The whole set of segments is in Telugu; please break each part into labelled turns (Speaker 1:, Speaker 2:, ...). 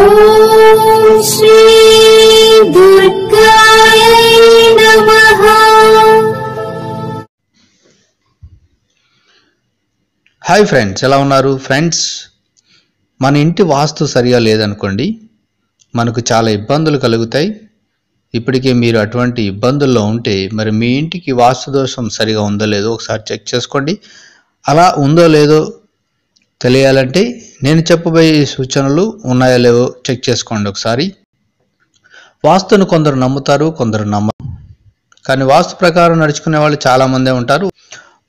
Speaker 1: హాయ్ ఫ్రెండ్స్ ఎలా ఉన్నారు? ఫ్రెండ్స్ మన ఇంటి వాస్తు సరిగా లేదనుకోండి మనకు చాలా ఇబ్బందులు కలుగుతాయి. ఇప్పటికే మీరు అటువంటి ఇబ్బందుల్లో ఉంటే మరి మీ ఇంటికి వాస్తు దోషం సరిగా ఉందో లేదో ఒకసారి చెక్ చేసుకోండి. అలా ఉందో లేదో తెలియాలంటే నేను చెప్పబోయే సూచనలు ఉన్నాయో లేవో చెక్ చేసుకోండి ఒకసారి. వాస్తును కొందరు నమ్ముతారు కొందరు నమ్మరు. కానీ వాస్తు ప్రకారం నడుచుకునే వాళ్ళు చాలామందే ఉంటారు.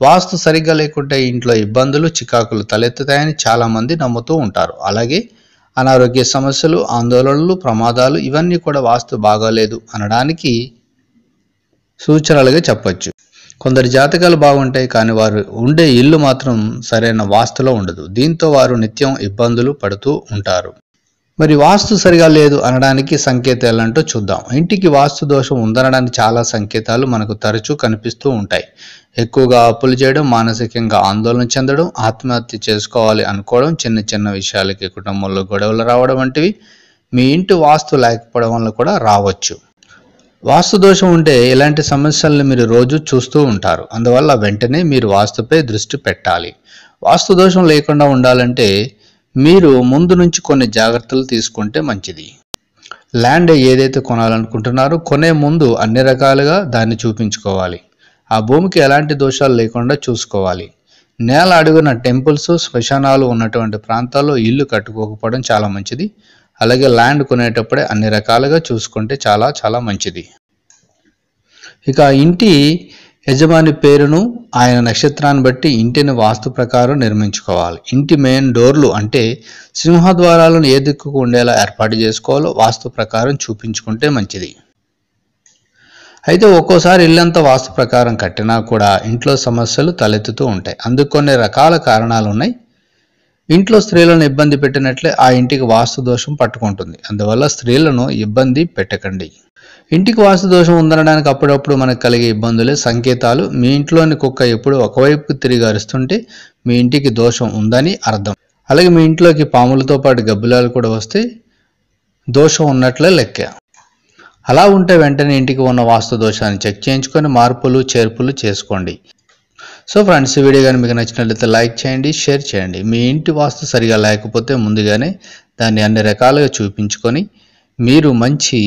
Speaker 1: వాస్తు సరిగ్గా లేకుంటే ఇంట్లో ఇబ్బందులు చికాకులు తలెత్తుతాయని చాలామంది నమ్ముతూ ఉంటారు. అలాగే అనారోగ్య సమస్యలు ఆందోళనలు ప్రమాదాలు ఇవన్నీ కూడా వాస్తు బాగాలేదు అనడానికి సూచనలుగా చెప్పచ్చు. కొందరి జాతకాలు బాగుంటాయి కానీ వారు ఉండే ఇల్లు మాత్రం సరైన వాస్తులో ఉండదు. దీంతో వారు నిత్యం ఇబ్బందులు పడుతూ ఉంటారు. మరి వాస్తు సరిగా లేదు అనడానికి సంకేతాలంటూ చూద్దాం. ఇంటికి వాస్తు దోషం ఉందనడానికి చాలా సంకేతాలు మనకు తరచూ కనిపిస్తూ ఉంటాయి. ఎక్కువగా అప్పులు చేయడం మానసికంగా ఆందోళన చెందడం ఆత్మహత్య చేసుకోవాలి అనుకోవడం చిన్న చిన్న విషయాలకి కుటుంబంలో గొడవలు రావడం వంటివి మీ ఇంటి వాస్తు లేకపోవడం వల్ల కూడా రావచ్చు. వాస్తు దోషం ఉంటే ఇలాంటి సమస్యలను మీరు రోజు చూస్తూ ఉంటారు. అందువల్ల వెంటనే మీరు వాస్తుపై దృష్టి పెట్టాలి. వాస్తు దోషం లేకుండా ఉండాలంటే మీరు ముందు నుంచి కొన్ని జాగ్రత్తలు తీసుకుంటే మంచిది. ల్యాండ్ ఏదైతే కొనాలనుకుంటున్నారో కొనే ముందు అన్ని రకాలుగా దాన్ని చూపించుకోవాలి. ఆ భూమికి ఎలాంటి దోషాలు లేకుండా చూసుకోవాలి. నేల అడుగున టెంపుల్స్ శ్మశానాలు ఉన్నటువంటి ప్రాంతాల్లో ఇల్లు కట్టుకోకపోవడం చాలా మంచిది. అలాగే ల్యాండ్ కొనేటప్పుడే అన్ని రకాలుగా చూసుకుంటే చాలా చాలా మంచిది. ఇక ఇంటి యజమాని పేరును ఆయన నక్షత్రాన్ని బట్టి ఇంటిని వాస్తు ప్రకారం నిర్మించుకోవాలి. ఇంటి మెయిన్ డోర్లు అంటే సింహద్వారాలను ఏ దిక్కుకు ఉండేలా ఏర్పాటు చేసుకోవాలో వాస్తు ప్రకారం చూపించుకుంటే మంచిది. అయితే ఒక్కోసారి ఇల్లంతా వాస్తు ప్రకారం కట్టినా కూడా ఇంట్లో సమస్యలు తలెత్తుతూ ఉంటాయి. అందుకు కొన్ని రకాల కారణాలు ఉన్నాయి. ఇంట్లో స్త్రీలను ఇబ్బంది పెట్టినట్లే ఆ ఇంటికి వాస్తు దోషం పట్టుకుంటుంది. అందువల్ల స్త్రీలను ఇబ్బంది పెట్టకండి. ఇంటికి వాస్తు దోషం ఉందనడానికి అప్పుడప్పుడు మనకు కలిగే ఇబ్బందులే సంకేతాలు. మీ ఇంట్లోని కుక్క ఎప్పుడు ఒకవైపుకు తిరిగి అరుస్తుంటే మీ ఇంటికి దోషం ఉందని అర్థం. అలాగే మీ ఇంట్లోకి పాములతో పాటు గబ్బిలాలు కూడా వస్తే దోషం ఉన్నట్లే లెక్క. అలా ఉంటే వెంటనే ఇంటికి ఉన్న వాస్తు దోషాన్ని చెక్ చేయించుకొని మార్పులు చేర్పులు చేసుకోండి. సో ఫ్రెండ్స్ ఈ వీడియో కానీ మీకు నచ్చినట్లయితే లైక్ చేయండి షేర్ చేయండి. మీ ఇంటి వాస్తు సరిగా లేకపోతే ముందుగానే దాన్ని అన్ని రకాలుగా చూపించుకొని మీరు మంచి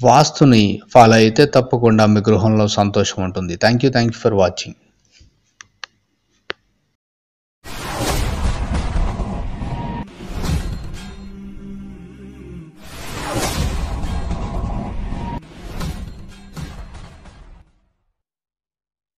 Speaker 1: వాస్తుని ఫాలో అయితే తప్పకుండా మీ గృహంలో సంతోషం ఉంటుంది. Thank you thank you for watching